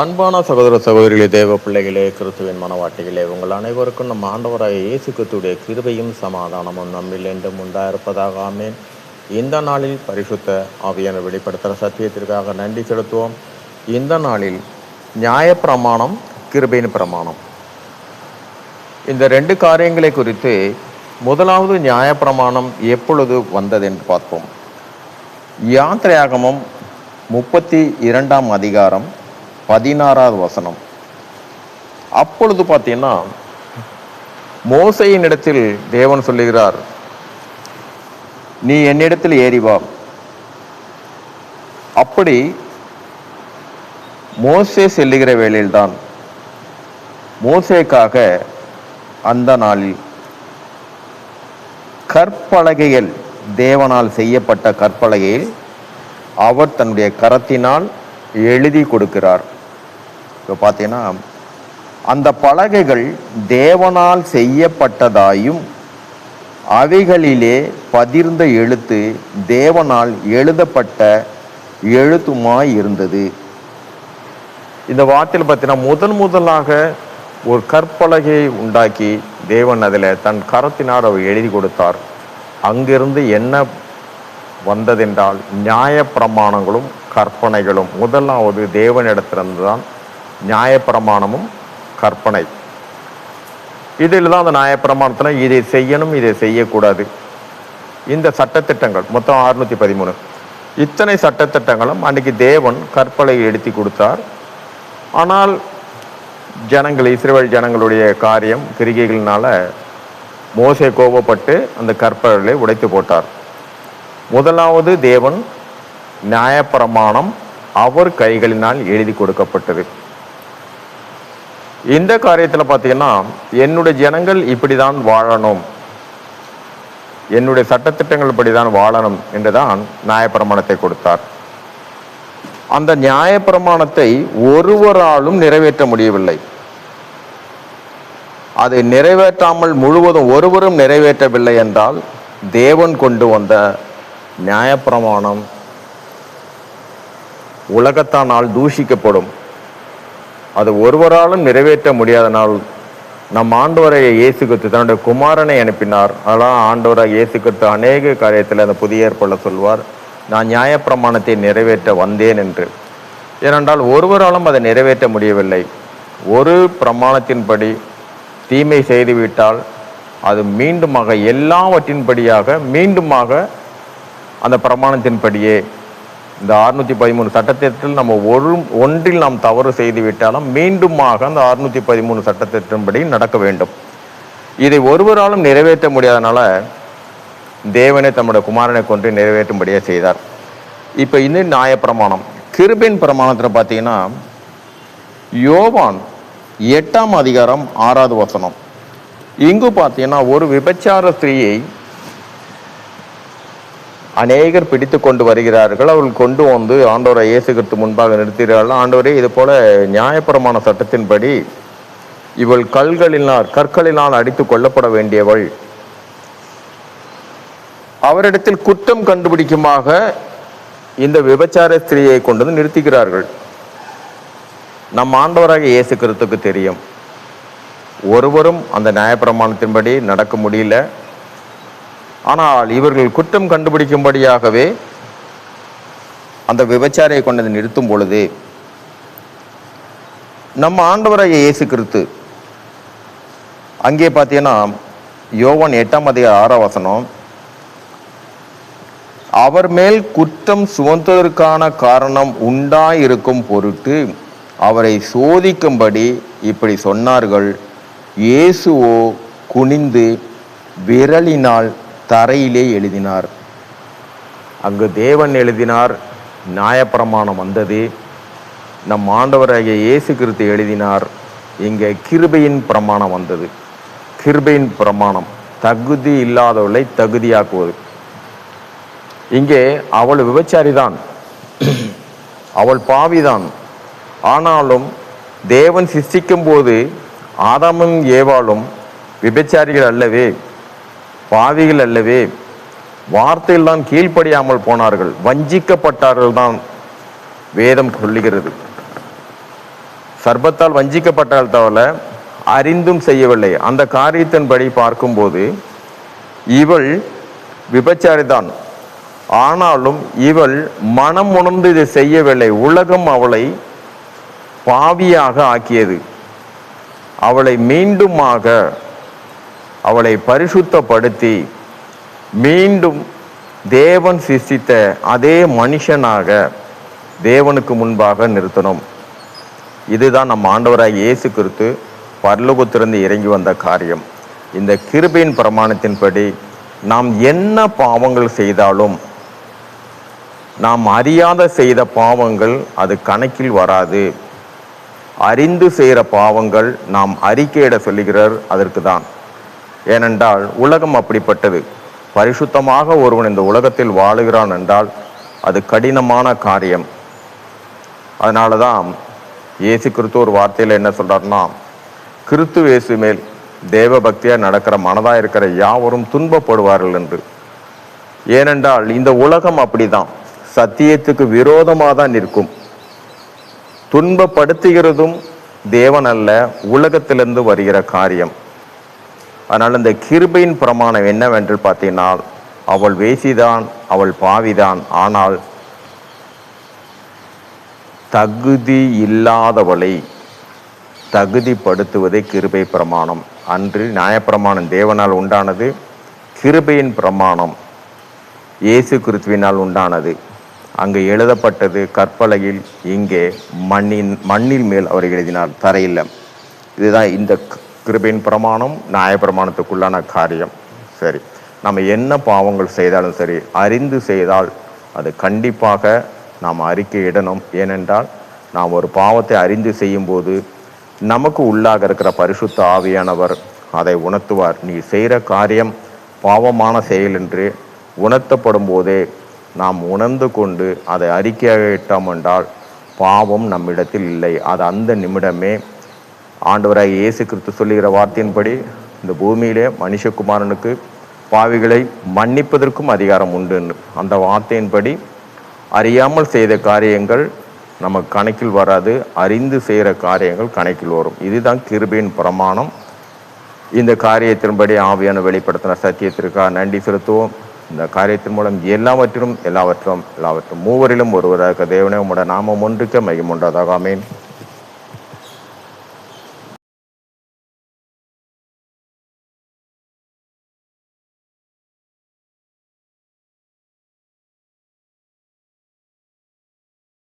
அன்பான சகோதர சகோதரிகளே தேவ பிள்ளைகளே கிறிஸ்துவின் மனவாட்டிகளே உங்கள் அனைவருக்கும் நம் ஆண்டவராக இயேசு கிறிஸ்துடைய கிருபையும் சமாதானமும் நம்மில் என்றும் உண்டாயிருப்பதாக ஆமேன். இந்த நாளில் பரிசுத்த ஆவியான வெளிப்படுத்துகிற சத்தியத்திற்காக நன்றி செலுத்துவோம். இந்த நாளில் நியாயப்பிரமாணம் கிருபையின் பிரமாணம். இந்த ரெண்டு காரியங்களை குறித்து முதலாவது நியாயப்பிரமாணம் எப்பொழுது வந்தது என்று பார்ப்போம். யாத்திரையாகமம் முப்பத்தி இரண்டாம் அதிகாரம் பதினாறாவது வசனம். அப்பொழுது பார்த்தீங்கன்னா மோசையின் இடத்தில் தேவன் சொல்லுகிறார் நீ என்னிடத்தில் ஏறி வா. அப்படி மோசே செல்லுகிற வேளையில்தான் மோசேக்காக அந்த நாளில் கற்பலகைகள் தேவனால் செய்யப்பட்ட கற்பலகையில் அவர் தன்னுடைய கரத்தினால் எழுதி கொடுக்கிறார். இப்போ பார்த்தீங்கன்னா அந்த பலகைகள் தேவனால் செய்யப்பட்டதாயும் அவைகளிலே பதிர்ந்த எழுத்து தேவனால் எழுதப்பட்ட எழுத்துமாய் இருந்தது. இந்த வார்த்தையில் பார்த்தீங்கன்னா முதன் முதலாக ஒரு கற்பலகையை உண்டாக்கி தேவன் அதில் தன் கரத்தினால் அவர் எழுதி கொடுத்தார். அங்கிருந்து என்ன வந்ததென்றால் நியாயப்பிரமாணங்களும் கற்பனைகளும். முதலாவது தேவனிடத்திலிருந்து தான் நியாயப்பிரமாணமும் கற்பனை. இதில் தான் அந்த நியாயப்பிரமாணத்தில் இதை செய்யணும் இதை செய்யக்கூடாது. இந்த சட்டத்திட்டங்கள் மொத்தம் அறுநூற்றி பதிமூணு. இத்தனை சட்டத்திட்டங்களும் அன்றைக்கு தேவன் கற்பலை எடுத்து கொடுத்தார். ஆனால் ஜனங்கள் இஸ்ரேல் ஜனங்களுடைய காரியம் கிரிகைகளினால் மோசை கோபப்பட்டு அந்த கற்பலை உடைத்து போட்டார். முதலாவது தேவன் நியாயப்பிரமாணம் அவர் கைகளினால் எழுதி கொடுக்கப்பட்டது. இந்த காரியத்தில் பார்த்தீங்கன்னா என்னுடைய ஜனங்கள் இப்படி தான் வாழணும். என்னுடைய சட்டத்திட்டங்கள் இப்படி தான் வாழணும் என்றுதான் நியாயப்பிரமாணத்தை கொடுத்தார். அந்த நியாயப்பிரமாணத்தை ஒருவராலும் நிறைவேற்ற முடியவில்லை. அதை நிறைவேற்றாமல் முழுவதும் ஒருவரும் நிறைவேற்றவில்லை என்றால் தேவன் கொண்டு வந்த நியாயப்பிரமாணம் உலகத்தானால் தூஷிக்கப்படும். அது ஒருவராலும் நிறைவேற்ற முடியாதனால் நம் ஆண்டவரை இயேசு கிறிஸ்து தன்னுடைய குமாரனை அனுப்பினார். அதெல்லாம் ஆண்டவராக இயேசு கிறிஸ்து அநேக காரியத்தில் அந்த புதிய ஏற்பாடுல சொல்வார் நான் நியாயப்பிரமாணத்தை நிறைவேற்ற வந்தேன் என்று. ஏனென்றால் ஒருவராலும் அதை நிறைவேற்ற முடியவில்லை. ஒரு பிரமாணத்தின்படி தீமை செய்துவிட்டால் அது மீண்டுமாக எல்லாவற்றின்படியாக மீண்டுமாக அந்த பிரமாணத்தின்படியே இந்த அறுநூத்தி பதிமூணு சட்டத்திட்டத்தில் நம்ம ஒரு ஒன்றில் நாம் தவறு செய்து விட்டாலும் மீண்டுமாக அந்த அறுநூத்தி பதிமூணு சட்டத்திட்டத்தின்படி நடக்க வேண்டும். இதை ஒருவராலும் நிறைவேற்ற முடியாதனால தேவனே தம்முடைய குமாரனை கொண்டு நிறைவேற்றும்படியே செய்தார். இப்போ இந்த நியாயப்பிரமாணம் கிருபின் பிரமாணத்தில் பார்த்தீங்கன்னா யோவான் எட்டாம் அதிகாரம் ஆறாவது வசனம். இங்கு பார்த்தீங்கன்னா ஒரு விபச்சார ஸ்திரீயை அநேகர் பிடித்து கொண்டு வருகிறார்கள். அவர்கள் கொண்டு வந்து ஆண்டவரை இயேசுகிறதுக்கு முன்பாக நிறுத்துகிறார்கள். ஆண்டோரே இது போல நியாயப்பிரமாண சட்டத்தின்படி இவள் கல்களினால் கற்களினால் அடித்து கொல்லப்பட வேண்டியவள். அவரிடத்தில் குற்றம் கண்டுபிடிக்குமாக இந்த விபச்சார ஸ்திரீயை கொண்டு வந்து நிறுத்துகிறார்கள். நம் ஆண்டவராக இயேசு கிறிஸ்துக்கு தெரியும். ஒருவரும் அந்த நியாயப்பிரமாணத்தின்படி நடக்க முடியல. ஆனால் இவர்கள் குற்றம் கண்டுபிடிக்கும்படியாகவே அந்த விபச்சாரியை கொண்டது நிறுத்தும் பொழுது நம்ம ஆண்டவராக இயேசு கிறிஸ்து அங்கே பார்த்தீங்கன்னா யோவன் எட்டாம் அதிக ஆறாவசனம் அவர் மேல் குற்றம் சுமந்ததற்கான காரணம் உண்டாயிருக்கும் பொருட்டு அவரை சோதிக்கும்படி இப்படி சொன்னார்கள். இயேசுவோ குனிந்து விரலினால் தரையிலே எழுதினார். அங்கு தேவன் எழுதினார் நியாயப்பிரமாணம் வந்தது. நம் ஆண்டவராகிய இயேசு கிறிஸ்து எழுதினார் இங்கே கிருபையின் பிரமாணம் வந்தது. கிருபையின் பிரமாணம் தகுதி இல்லாதவளை தகுதியாக்குவது. இங்கே அவள் விபச்சாரிதான். அவள் பாவிதான். ஆனாலும் தேவன் சிருஷ்டிக்கும் போது ஆதாமும் ஏவாளும் விபச்சாரிகள் அல்லவே. பாவிகள் அல்லவே. வார்த்தையில் தான் கீழ்ப்படியாமல் போனார்கள். வஞ்சிக்கப்பட்டார்கள் தான் வேதம் சொல்லுகிறது. சர்பத்தால் வஞ்சிக்கப்பட்டால் தவிர அறிந்தும் செய்யவில்லை. அந்த காரியத்தின்படி பார்க்கும்போது இவள் விபச்சாரிதான். ஆனாலும் இவள் மனம் உணர்ந்து இதை செய்யவில்லை. உலகம் அவளை பாவியாக ஆக்கியது. அவளை மீண்டுமாக அவளை பரிசுத்தப்படுத்தி மீண்டும் தேவன் சிருஷ்டித்த அதே மனுஷனாக தேவனுக்கு முன்பாக நிறுத்தணும். இதுதான் நம்ம ஆண்டவராக இயேசு கிறிஸ்து பரலோகத்திலிருந்து இறங்கி வந்த காரியம். இந்த கிருபையின் பிரமாணத்தின்படி நாம் என்ன பாவங்கள் செய்தாலும் நாம் அறியாத செய்த பாவங்கள் அது கணக்கில் வராது. அறிந்து செய்கிற பாவங்கள் நாம் அறிக்கையிட சொல்லுகிறார் அதற்கு தான் ஏனென்றால் உலகம் அப்படிப்பட்டது. பரிசுத்தமாக ஒருவன் இந்த உலகத்தில் வாழுகிறான் என்றால் அது கடினமான காரியம். அதனால தான் இயேசு கிறிஸ்து ஒரு வார்த்தையில் என்ன சொல்கிறாருன்னா கிறிஸ்து இயேசு மேல் தேவ பக்தியாக நடக்கிற மனதாக இருக்கிற யாவரும் துன்பப்படுவார்கள் என்று. ஏனென்றால் இந்த உலகம் அப்படிதான். சத்தியத்துக்கு விரோதமாக தான் நிற்கும். துன்பப்படுத்துகிறதும் தேவன் அல்ல உலகத்திலிருந்து வருகிற காரியம். அதனால் இந்த கிருபையின் பிரமாணம் என்னவென்று பார்த்தீங்கன்னால் அவள் வேசிதான் அவள் பாவிதான். ஆனால் தகுதி இல்லாதவளை தகுதிப்படுத்துவதே கிருபை பிரமாணம். அன்று நியாயப்பிரமாணம் தேவனால் உண்டானது கிருபையின் பிரமாணம் இயேசு கிறிஸ்துவினால் உண்டானது. அங்கு எழுதப்பட்டது கற்பலையில் இங்கே மண்ணின் மண்ணில் மேல் அவர் எழுதினார் தரையில். இதுதான் இந்த கிருபையின் பிரமாணம் நியாயப்பிரமாணத்துக்குள்ளான காரியம். சரி. நம்ம என்ன பாவங்கள் செய்தாலும் சரி அறிந்து செய்தால் அது கண்டிப்பாக நாம் அறிக்கையிடணும் ஏனென்றால் நாம் ஒரு பாவத்தை அறிந்து செய்யும்போது நமக்கு உள்ளாக இருக்கிற பரிசுத்த ஆவியானவர் அதை உணர்த்துவார். நீ செய்கிற காரியம் பாவமான செயல் என்று உணர்த்தப்படும் போதே நாம் உணர்ந்து கொண்டு அதை அறிக்கையாக இட்டோம் என்றால் பாவம் நம்மிடத்தில் இல்லை. அது அந்த நிமிடமே ஆண்டவராக இயேசு கிறிஸ்து சொல்லுகிற வார்த்தையின்படி இந்த பூமியிலே மனுஷகுமாரனுக்கு பாவிகளை மன்னிப்பதற்கும் அதிகாரம் உண்டு அந்த வார்த்தையின்படி அறியாமல் செய்த காரியங்கள் நமக்கு கணக்கில் வராது அறிந்து செய்கிற காரியங்கள் கணக்கில் வரும். இதுதான் கிருபையின் பிரமாணம். இந்த காரியத்தின்படி ஆவியான வெளிப்படுத்தின சத்தியத்திற்காக நன்றி செலுத்துவோம். இந்த காரியத்தின் மூலம் எல்லாவற்றிலும் எல்லாவற்றும் எல்லாவற்றும் மூவரிலும் ஒருவராக தேவனே உங்களோட நாமம் ஒன்றுக்க மையம் உண்டதாக அமேன்